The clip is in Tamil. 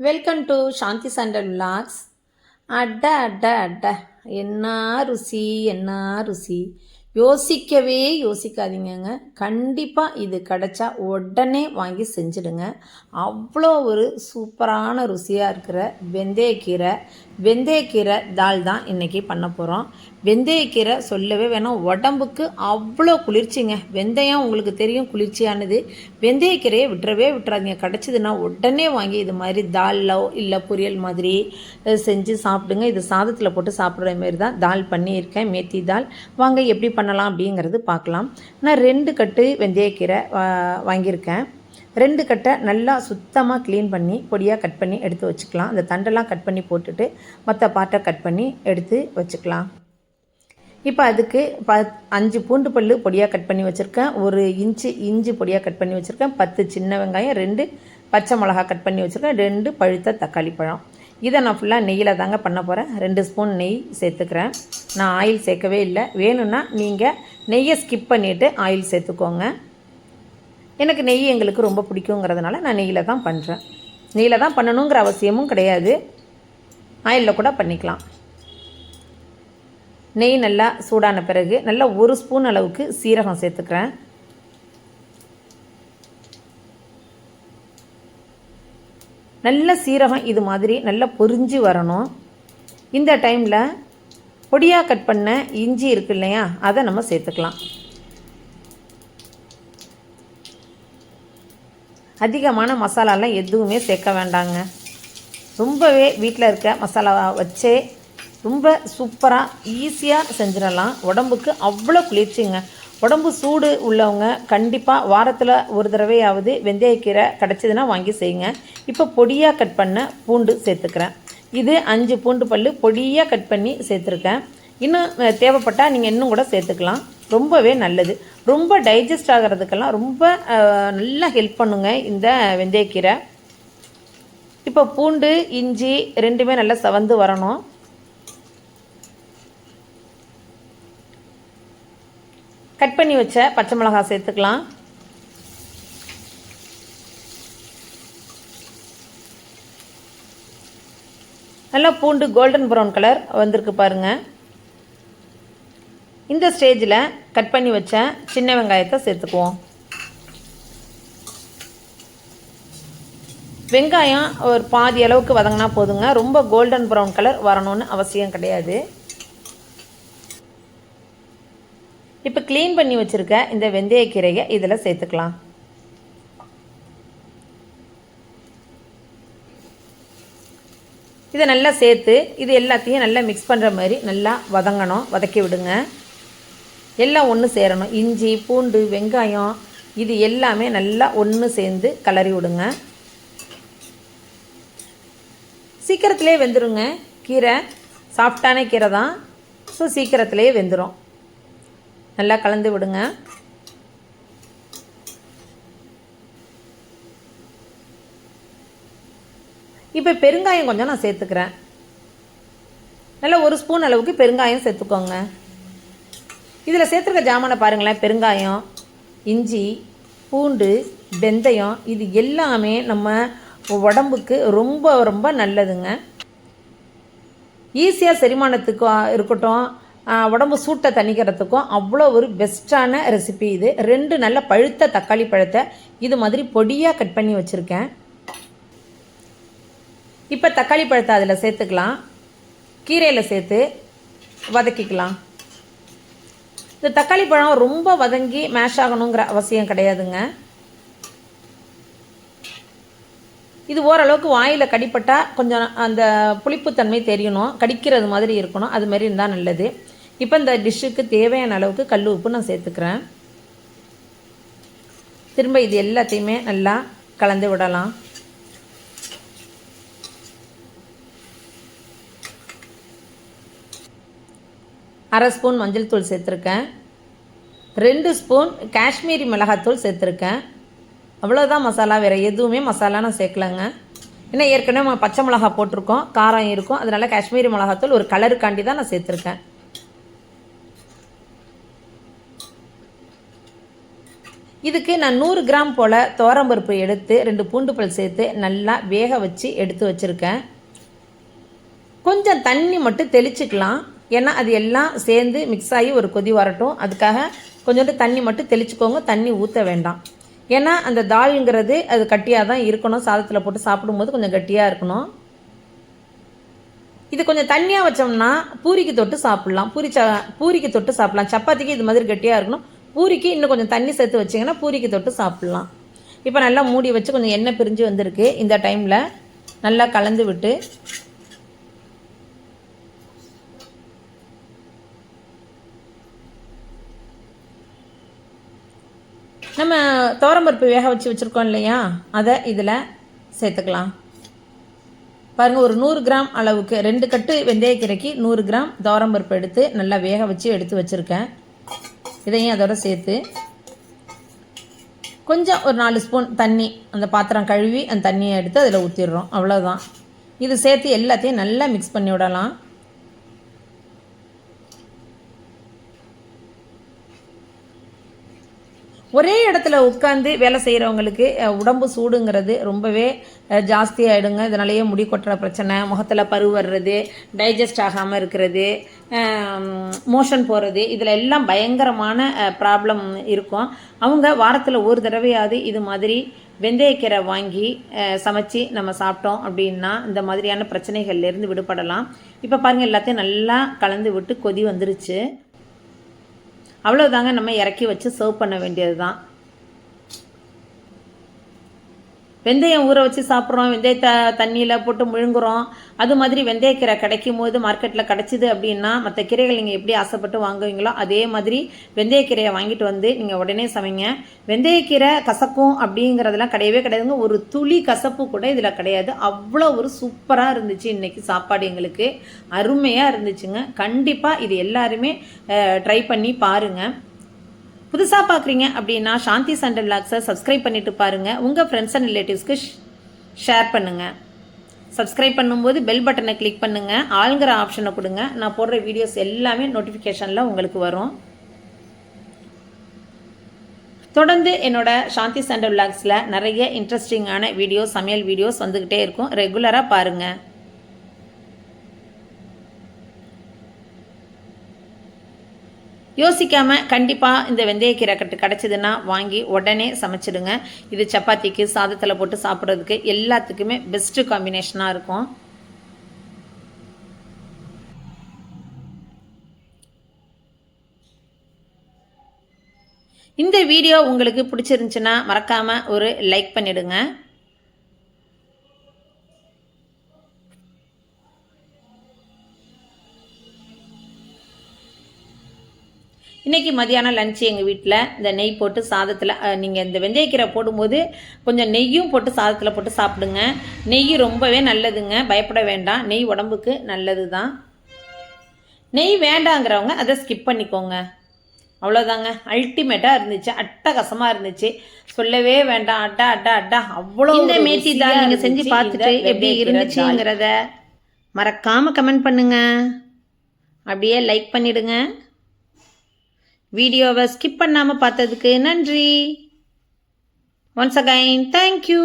Welcome to Shanti sandal vlogs அட அட அட. என்ன ருசி என்ன ருசி. யோசிக்கவே யோசிக்காதீங்கங்க. கண்டிப்பாக இது கிடைச்சா உடனே வாங்கி செஞ்சுடுங்க. அவ்வளோ ஒரு சூப்பரான ருசியாக இருக்கிற வெந்தயக்கீரை வெந்தயக்கீரை தால் தான் இன்றைக்கி பண்ண போகிறோம் வெந்தயக்கீரை சொல்லவே வேணாம். உடம்புக்கு அவ்வளோ குளிர்ச்சிங்க. வெந்தயம் உங்களுக்கு தெரியும் குளிர்ச்சியானது. வெந்தயக்கீரையை விட்டுறவே விட்டுறாதீங்க. கிடச்சிதுன்னா உடனே வாங்கி இது மாதிரி தால்லோ இல்லை பொரியல் மாதிரி செஞ்சு சாப்பிடுங்க. இது சாதத்தில் போட்டு சாப்பிட்ற மாதிரி தான் தால் பண்ணியிருக்கேன். மேத்தி தால். வாங்க எப்படி பண்ணலாம் அப்படிங்கிறது பார்க்கலாம். நான் ரெண்டு கட்டு வெந்தயக்கீரை வாங்கியிருக்கேன். ரெண்டு கட்டை நல்லா சுத்தமாக க்ளீன் பண்ணி பொடியாக கட் பண்ணி எடுத்து வச்சுக்கலாம். அந்த தண்டெல்லாம் கட் பண்ணி போட்டுட்டு மற்ற பாட்டை கட் பண்ணி எடுத்து வச்சுக்கலாம். இப்போ அதுக்கு ப அஞ்சு பூண்டு பல்லு பொடியாக கட் பண்ணி வச்சுருக்கேன். ஒரு இன்ச்சு இஞ்சி பொடியாக கட் பண்ணி வச்சுருக்கேன். பத்து சின்ன வெங்காயம் ரெண்டு பச்சை மிளகா கட் பண்ணி வச்சுருக்கேன். ரெண்டு பழுத்த தக்காளி பழம். இதை நான் ஃபுல்லாக நெய்யில் தாங்க பண்ண போகிறேன் ரெண்டு ஸ்பூன் நெய் சேர்த்துக்கிறேன். நான் ஆயில் சேர்க்கவே இல்லை. வேணும்னா நீங்கள் நெய்யை ஸ்கிப் பண்ணிவிட்டு ஆயில் சேர்த்துக்கோங்க. எனக்கு நெய் எங்களுக்கு ரொம்ப பிடிக்குங்கிறதுனால நான் நெய்யில் தான் பண்ணுறேன் நெய்யில் தான் பண்ணணுங்கிற அவசியமும் கிடையாது. ஆயிலில் கூட பண்ணிக்கலாம். நெய் நல்லா சூடான பிறகு நல்லா ஒரு ஸ்பூன் அளவுக்கு சீரகம் சேர்த்துக்கிறேன். நல்ல சீரகம் இது மாதிரி நல்லா பொரிஞ்சு வரணும். இந்த டைமில் பொடியாக கட் பண்ண இஞ்சி இருக்கு இல்லையா அதை நம்ம சேர்த்துக்கலாம். அதிகமான மசாலாலாம் எதுவுமே சேர்க்க வேண்டாங்க. ரொம்பவே வீட்டில் இருக்க மசாலாவை வச்சே ரொம்ப சூப்பராக ஈஸியாக செஞ்சிடலாம். உடம்புக்கு அவ்வளோ குளிர்ச்சிங்க. உடம்பு சூடு உள்ளவங்க கண்டிப்பாக வாரத்தில் ஒரு தடவையாவது வெந்தயக்கீரை கிடச்சிதுன்னா வாங்கி செய்யுங்க. இப்போ பொடியாக கட் பண்ண பூண்டு சேர்த்துக்கிறேன். இது அஞ்சு பூண்டு பல் பொடியாக கட் பண்ணி சேர்த்துருக்கேன். இன்னும் தேவைப்பட்டால் நீங்கள் இன்னும் கூட சேர்த்துக்கலாம். ரொம்பவே நல்லது. ரொம்ப டைஜஸ்ட் ஆகிறதுக்கெல்லாம் ரொம்ப நல்லா ஹெல்ப் பண்ணுங்க இந்த வெந்தயக்கீரை. இப்போ பூண்டு இஞ்சி ரெண்டுமே நல்லா சவந்து வரணும். கட் பண்ணி வச்ச பச்சை மிளகாய் சேர்த்துக்கலாம். நல்லா பூண்டு கோல்டன் ப்ரௌன் கலர் வந்திருக்கு பாருங்கள் இந்த ஸ்டேஜில் கட் பண்ணி வச்ச சின்ன வெங்காயத்தை சேர்த்துக்குவோம். வெங்காயம் ஒரு பாதி அளவுக்கு வதங்கினா போதுங்க. ரொம்ப கோல்டன் ப்ரௌன் கலர் வரணும்னு அவசியம் கிடையாது. இப்போ க்ளீன் பண்ணி வச்சுருக்க இந்த வெந்தயக்கீரையை இதில் சேர்த்துக்கலாம். இதை நல்லா சேர்த்து இது எல்லாத்தையும் நல்லா மிக்ஸ் பண்ணுற மாதிரி நல்லா வதங்கணும் வதக்கி விடுங்க. எல்லாம் ஒன்று சேரணும். இஞ்சி பூண்டு வெங்காயம் இது எல்லாமே நல்லா ஒன்று சேர்ந்து கலரி விடுங்க. சீக்கிரத்திலே வெந்துருங்க. கீரை சாஃப்டான கீரை தான் ஸோ சீக்கிரத்திலே வெந்துடும் நல்லா கலந்து விடுங்க. இப்போ பெருங்காயம் கொஞ்சம் நான் சேர்த்துக்கிறேன். நல்லா ஒரு ஸ்பூன் அளவுக்கு பெருங்காயம் சேர்த்துக்கோங்க. இதில் சேர்த்துருக்க ஜாமானை பாருங்களேன் பெருங்காயம் இஞ்சி பூண்டு வெந்தயம் இது எல்லாமே நம்ம உடம்புக்கு ரொம்ப ரொம்ப நல்லதுங்க. ஈஸியாக செரிமானத்துக்கு இருக்கட்டும். உடம்பு சூட்டை தணிக்கிறதுக்கும் அவ்வளோ ஒரு பெஸ்ட்டான ரெசிபி இது. ரெண்டு நல்ல பழுத்த தக்காளி பழத்தை இது மாதிரி பொடியாக கட் பண்ணி வச்சுருக்கேன். இப்போ தக்காளி பழத்தை அதில் சேர்த்துக்கலாம். கீரையில் சேர்த்து வதக்கிக்கலாம். இந்த தக்காளி பழம் ரொம்ப வதங்கி மேஷ் ஆகணுங்கிற அவசியம் கிடையாதுங்க. இது ஓரளவுக்கு வாயில் கடிப்பட்டால் கொஞ்சம் அந்த புளிப்புத்தன்மை தெரியணும். கடிக்கிறது மாதிரி இருக்கணும். அது மாதிரி இருந்தால் நல்லது. இப்போ இந்த டிஷ்ஷுக்கு தேவையான அளவுக்கு கல் உப்பு நான் சேர்த்துக்கிறேன். திரும்ப இது எல்லாத்தையுமே நல்லா கலந்து விடலாம். அரை ஸ்பூன் மஞ்சள் தூள் சேர்த்துருக்கேன். ரெண்டு ஸ்பூன் காஷ்மீரி மிளகாத்தூள் சேர்த்துருக்கேன். அவ்வளோதான் மசாலா வேறு எதுவுமே மசாலா நான் சேர்க்கலங்க. ஏன்னா ஏற்கனவே நம்ம பச்சை மிளகா போட்டிருக்கோம் காரம் இருக்கும். அதனால் காஷ்மீரி மிளகாத்தூள் ஒரு கலருக்காண்டி தான் நான் சேர்த்துருக்கேன். இதுக்கு நான் நூறு கிராம் போல் துவரம்பருப்பு எடுத்து ரெண்டு பூண்டு பல் சேர்த்து நல்லா வேக வச்சு எடுத்து வச்சுருக்கேன். கொஞ்சம் தண்ணி மட்டும் தெளிச்சுக்கலாம். ஏன்னா அது எல்லாம் சேர்ந்து மிக்ஸ் ஆகி ஒரு கொதி வரட்டும். அதுக்காக கொஞ்சோண்டு தண்ணி மட்டும் தெளிச்சுக்கோங்க. தண்ணி ஊற்ற வேண்டாம். ஏன்னா அந்த தால்ங்கிறது அது கட்டியாக தான் இருக்கணும். சாதத்தில் போட்டு சாப்பிடும்போது கொஞ்சம் கட்டியாக இருக்கணும். இது கொஞ்சம் தண்ணியாக வச்சோம்னா பூரிக்கு தொட்டு சாப்பிட்லாம். பூரி ச பூரிக்கு தொட்டு சாப்பிட்லாம். சப்பாத்திக்கு இது மாதிரி கட்டியாக இருக்கணும். பூரிக்கு இன்னும் கொஞ்சம் தண்ணி சேர்த்து வச்சிங்கன்னா பூரிக்கு தொட்டு சாப்பிட்லாம். இப்போ நல்லா மூடி வச்சு கொஞ்சம் எண்ணெய் பிரிஞ்சு வந்திருக்கு. இந்த டைமில் நல்லா கலந்து விட்டு நம்ம துவரம்பருப்பு வேக வச்சு வச்சுருக்கோம் இல்லையா? அதை இதில் சேர்த்துக்கலாம். பாருங்கள் ஒரு நூறு கிராம் அளவுக்கு ரெண்டு கட்டு வெந்தயக்கீரைக்கு நூறு கிராம் துவரம்பருப்பு எடுத்து நல்லா வேக வச்சு எடுத்து வச்சுருக்கேன். இதையும் அதோட சேர்த்து கொஞ்சம் ஒரு நாலு ஸ்பூன் தண்ணி அந்த பாத்திரம் கழுவி அந்த தண்ணியை எடுத்து அதில் ஊற்றிடுறோம் அவ்வளோதான் இது சேர்த்து எல்லாத்தையும் நல்லா மிக்ஸ் பண்ணி விடலாம். ஒரே இடத்துல உட்காந்து வேலை செய்கிறவங்களுக்கு உடம்பு சூடுங்கிறது ரொம்பவே ஜாஸ்தி ஆகிடுங்க இதனாலேயே முடி கொட்டுற பிரச்சனை முகத்தில் பரு வர்றது டைஜஸ்ட் ஆகாமல் இருக்கிறது மோஷன் போகிறது இதில் எல்லாம் பயங்கரமான ப்ராப்ளம் இருக்கும். அவங்க வாரத்தில் ஒரு தடவையாவது இது மாதிரி வெந்தயக்கீரை வாங்கி சமைச்சு நம்ம சாப்பிட்டோம் அப்படின்னா இந்த மாதிரியான பிரச்சனைகள்லேருந்து விடுபடலாம். இப்போ பாருங்கள் எல்லாத்தையும் நல்லா கலந்து விட்டு கொதி வந்துருச்சு. அவ்வளோதாங்க நம்ம இறக்கி வச்சு சர்வ் பண்ண வேண்டியது தான் வெந்தயம் ஊற வச்சு சாப்பிட்றோம். வெந்தயத்தை தண்ணியில் போட்டு முழுங்குறோம். அது மாதிரி வெந்தயக்கீரை கிடைக்கும் போது மார்க்கெட்டில் கிடச்சிது அப்படின்னா மற்ற கீரைகள் நீங்கள் எப்படி ஆசைப்பட்டு வாங்குவீங்களோ அதே மாதிரி வெந்தயக்கீரையை வாங்கிட்டு வந்து நீங்கள் உடனே சமைங்க. வெந்தயக்கீரை கசக்கும் அப்படிங்கிறதெல்லாம் கிடையவே கிடையாதுங்க. ஒரு துளி கசப்பு கூட இதில் கிடையாது. அவ்வளோ ஒரு சூப்பராக இருந்துச்சு இன்றைக்கி சாப்பாடு எங்களுக்கு. அருமையாக இருந்துச்சுங்க. கண்டிப்பாக இது எல்லாருமே ட்ரை பண்ணி பாருங்கள் புதுசாக பார்க்குறீங்க அப்படின்னா சாந்தி சண்டல் லாக்ஸை சப்ஸ்கிரைப் பண்ணிவிட்டு பாருங்கள் உங்கள் ஃப்ரெண்ட்ஸ் அண்ட் ரிலேட்டிவ்ஸ்க்கு ஷேர் பண்ணுங்கள் சப்ஸ்கிரைப் பண்ணும்போது பெல் பட்டனை கிளிக் பண்ணுங்கள் ஆளுங்கிற ஆப்ஷனை கொடுங்க. நான் போடுற வீடியோஸ் எல்லாமே நோட்டிஃபிகேஷனில் உங்களுக்கு வரும். தொடர்ந்து என்னோட சாந்தி சண்டல் விளாக்ஸில் நிறைய இன்ட்ரெஸ்டிங்கான வீடியோஸ் சமையல் வீடியோஸ் வந்துக்கிட்டே இருக்கும். ரெகுலராக பாருங்கள் யோசிக்காமல் கண்டிப்பாக இந்த வெந்தயக்கீரை கட்டு கிடச்சிதுன்னா வாங்கி உடனே சமைச்சிடுங்க. இது சப்பாத்திக்கு சாதத்தில் போட்டு சாப்பிட்றதுக்கு எல்லாத்துக்குமே பெஸ்ட்டு காம்பினேஷனாக இருக்கும். இந்த வீடியோ உங்களுக்கு பிடிச்சிருந்துச்சுன்னா மறக்காமல் ஒரு லைக் பண்ணிவிடுங்க இன்றைக்கி மதியானம் லஞ்சு எங்கள் வீட்டில் இந்த நெய் போட்டு சாதத்தில் நீங்கள் இந்த வெந்தயக்கீரை போடும்போது கொஞ்சம் நெய்யும் போட்டு சாதத்தில் போட்டு சாப்பிடுங்க. நெய் ரொம்பவே நல்லதுங்க. பயப்பட வேண்டாம். நெய் உடம்புக்கு நல்லது தான் நெய் வேண்டாங்கிறவங்க அதை ஸ்கிப் பண்ணிக்கோங்க. அவ்வளோதாங்க அல்டிமேட்டாக இருந்துச்சு. அட்டகசமாக இருந்துச்சு. சொல்லவே வேண்டாம். அட்டா அட்டா அட்டா அவ்வளோ இந்த மேத்தி தான் நீங்கள் செஞ்சு பார்த்துட்டு எப்படி இருந்துச்சுங்கிறத மறக்காமல் கமெண்ட் பண்ணுங்கள் அப்படியே லைக் பண்ணிவிடுங்க வீடியோவை ஸ்கிப் பண்ணாமல் பார்த்ததுக்கு நன்றி. Once again thank you